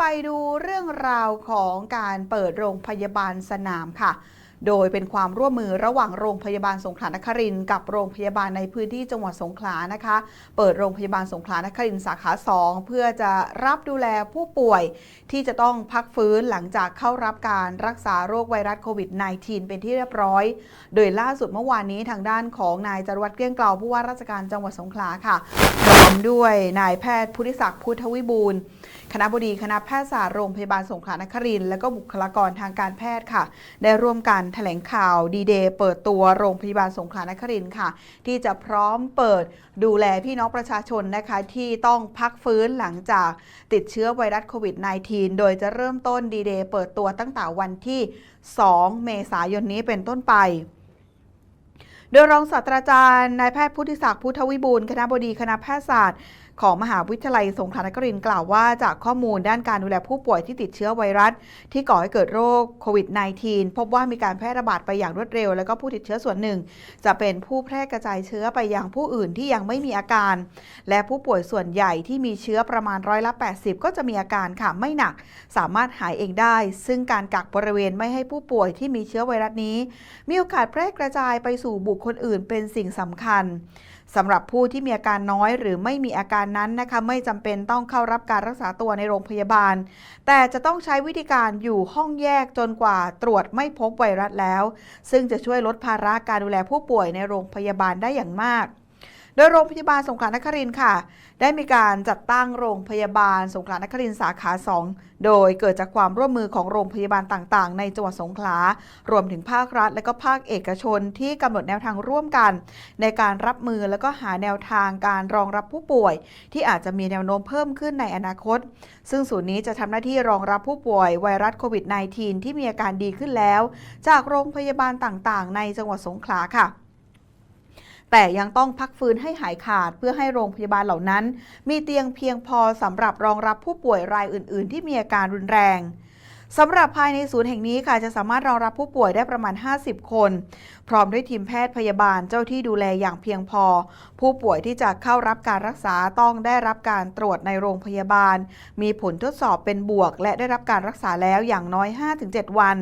ไปดูเรื่องราวของการเปิดโรงพยาบาลสนามค่ะ โดยเป็นความร่วมมือระหว่างโรงพยาบาลสงขลานครินกับโรงพยาบาลในพื้นที่จังหวัดสงขลานะคะ เปิดโรงพยาบาลสงขลานครินสาขา 2 เพื่อจะรับดูแลผู้ป่วย ที่จะต้องพักฟื้นหลังจากเข้ารับการรักษาโรคไวรัสโควิด -19 เป็นที่เรียบร้อย โดยล่าสุดเมื่อวานนี้ทางด้านของนายจรวัตรเกลี้ยงเกลาผู้ว่าราชการจังหวัดสงขลาค่ะพร้อมด้วยนายแพทย์พุทธิศักดิ์พุทธวิบูลย์คณะบดีคณะแพทยศาสตร์โรงพยาบาลสงขลานครินและก็บุคลากรทางการแพทย์ค่ะ ได้ร่วมกันแถลงข่าวดีเดย์เปิดตัวโรงพยาบาลสงขลานครินทร์ค่ะ ที่จะพร้อมเปิดดูแลพี่น้องประชาชนนะคะ ที่ต้องพักฟื้นหลังจากติดเชื้อไวรัสโควิด -19 โดยจะเริ่มต้นดีเดย์เปิดตัวตั้งแต่วันที่ 2 เมษายนนี้เป็นต้นไปโดยรองศาสตราจารย์นายแพทย์พุทธิศักดิ์พุทธวิบูลย์คณะบดีคณะแพทยศาสตร์ ของมหาวิทยาลัยสงขลานครินทร์กล่าวว่าจากข้อมูลด้านการดูแลผู้ป่วยที่ติดเชื้อไวรัส ที่ก่อให้เกิดโรคโควิด -19 พบว่ามีการแพร่ระบาดไปอย่างรวดเร็ว แล้วก็ผู้ติดเชื้อส่วนหนึ่ง จะเป็นผู้แพร่กระจายเชื้อไปยังผู้อื่นที่ยังไม่มีอาการ และผู้ป่วยส่วนใหญ่ที่มีเชื้อประมาณร้อยละ80 ก็จะมีอาการค่ะไม่หนัก สามารถหายเองได้ ซึ่งการกักบริเวณไม่ให้ผู้ป่วยที่มีเชื้อไวรัสนี้ มีโอกาสแพร่กระจายไปสู่บุคคลอื่นเป็นสิ่งสำคัญ สำหรับผู้ที่มีอาการน้อยหรือไม่มีอาการนั้นนะคะ ไม่จำเป็นต้องเข้ารับการรักษาตัวในโรงพยาบาล แต่จะต้องใช้วิธีการอยู่ห้องแยกจนกว่าตรวจไม่พบไวรัสแล้ว ซึ่งจะช่วยลดภาระการดูแลผู้ป่วยในโรงพยาบาลได้อย่างมาก โดยโรงพยาบาลสงขลานครินทร์ค่ะ ได้มีการจัดตั้งโรงพยาบาลสงขลานครินทร์สาขา 2 โดยเกิดจากความร่วมมือของโรงพยาบาลต่างๆ ในจังหวัดสงขลารวมถึงภาครัฐ และก็ภาคเอกชนที่กำหนดแนวทางร่วมกัน ในการรับมือแล้วก็หาแนวทางการรองรับผู้ป่วย ที่อาจจะมีแนวโน้มเพิ่มขึ้นในอนาคต ซึ่งศูนย์นี้จะทำหน้าที่รองรับผู้ป่วยไวรัสโควิด -19 ที่มีอาการดีขึ้นแล้ว จากโรงพยาบาลต่างๆ ในจังหวัดสงขลาค่ะ แต่ยังต้องพักฟื้นให้หายขาดเพื่อให้โรงพยาบาลเหล่านั้น มีเตียงเพียงพอสำหรับรองรับผู้ป่วยรายอื่น ๆ ที่มีอาการรุนแรง สำหรับภายในศูนย์แห่งนี้ค่ะจะสามารถรองรับผู้ป่วยได้ประมาณ 50 คน พร้อมด้วยทีมแพทย์พยาบาลเจ้าที่ดูแลอย่างเพียงพอ ผู้ป่วยที่จะเข้ารับการรักษาต้องได้รับการตรวจในโรงพยาบาล มีผลทดสอบเป็นบวก และได้รับการรักษาแล้วอย่างน้อย 5-7 วัน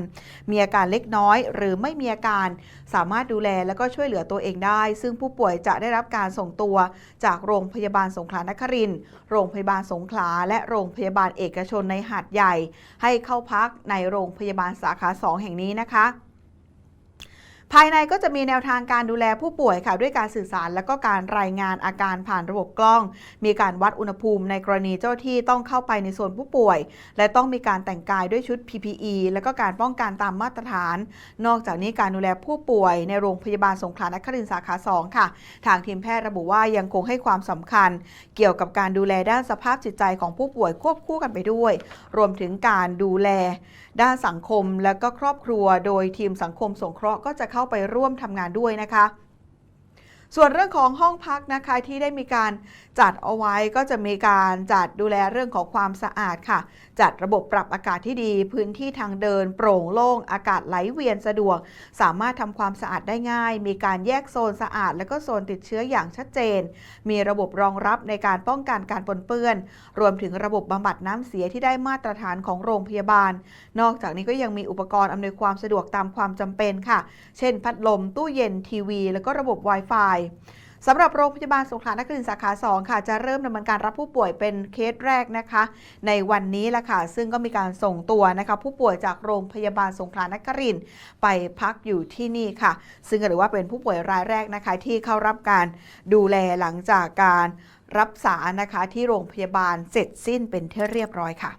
มีอาการเล็กน้อย หรือไม่มีอาการ สามารถดูแลและก็ช่วยเหลือตัวเองได้ ซึ่งผู้ป่วยจะได้รับการส่งตัว จากโรงพยาบาลสงขลานครินทร์โรงพยาบาลสงขลาและโรงพยาบาลเอกชนในหาดใหญ่ ให้เข้าพักในโรงพยาบาลสาขา 2 แห่งนี้นะคะ ภายในก็จะมีแนวทางการดูแลผู้ป่วยค่ะด้วยการสื่อสาร และก็การรายงานอาการผ่านระบบกล้อง มีการวัดอุณหภูมิในกรณีเจ้าที่ต้องเข้าไปในโซนผู้ป่วย และต้องมีการแต่งกายด้วยชุด PPE และก็การป้องกันตามมาตรฐาน นอกจากนี้การดูแลผู้ป่วยในโรงพยาบาลสงขลานครินทร์สาขา 2 ค่ะ ทางทีมแพทย์ระบุว่ายังคงให้ความสำคัญ เกี่ยวกับการดูแลด้านสภาพจิตใจของผู้ป่วยควบคู่กันไปด้วย รวมถึงการดูแลด้านสังคมและก็ครอบครัว โดยทีมสังคมสงเคราะห์ก็จะเข้าาไปร่วมทำงานด้วยนะคะ ส่วนเรื่องของห้องพักนะคะที่ได้มีการจัดเอาไว้ก็จะมีการจัดดูแลเรื่องของความสะอาดค่ะ จัดระบบปรับอากาศที่ดี พื้นที่ทางเดิน โปร่งโล่งอากาศไหลเวียนสะดวก สามารถทำความสะอาดได้ง่าย มีการแยกโซนสะอาด และก็โซนติดเชื้ออย่างชัดเจน มีระบบรองรับในการป้องกันการปนเปื้อน รวมถึงระบบบำบัดน้ำเสียที่ได้มาตรฐานของโรงพยาบาล นอกจากนี้ก็ยังมีอุปกรณ์อำนวยความสะดวกตามความจำเป็นค่ะ เช่น พัดลมตู้เย็นทีวี แล้วก็ระบบ Wi-Fi สำหรับโรงพยาบาลสงขลานครินทร์สาขา 2 ค่ะ จะเริ่มดำเนินการรับผู้ป่วยเป็นเคสแรกนะคะ ในวันนี้ละค่ะ ซึ่งก็มีการส่งตัวนะคะ ผู้ป่วยจากโรงพยาบาลสงขลานครินทร์ไปพักอยู่ที่นี่ค่ะ ซึ่งถือว่าเป็นผู้ป่วยรายแรกนะคะ ที่เข้ารับการดูแลหลังจากการรักษานะคะที่โรงพยาบาลเสร็จสิ้นเป็นที่เรียบร้อยค่ะ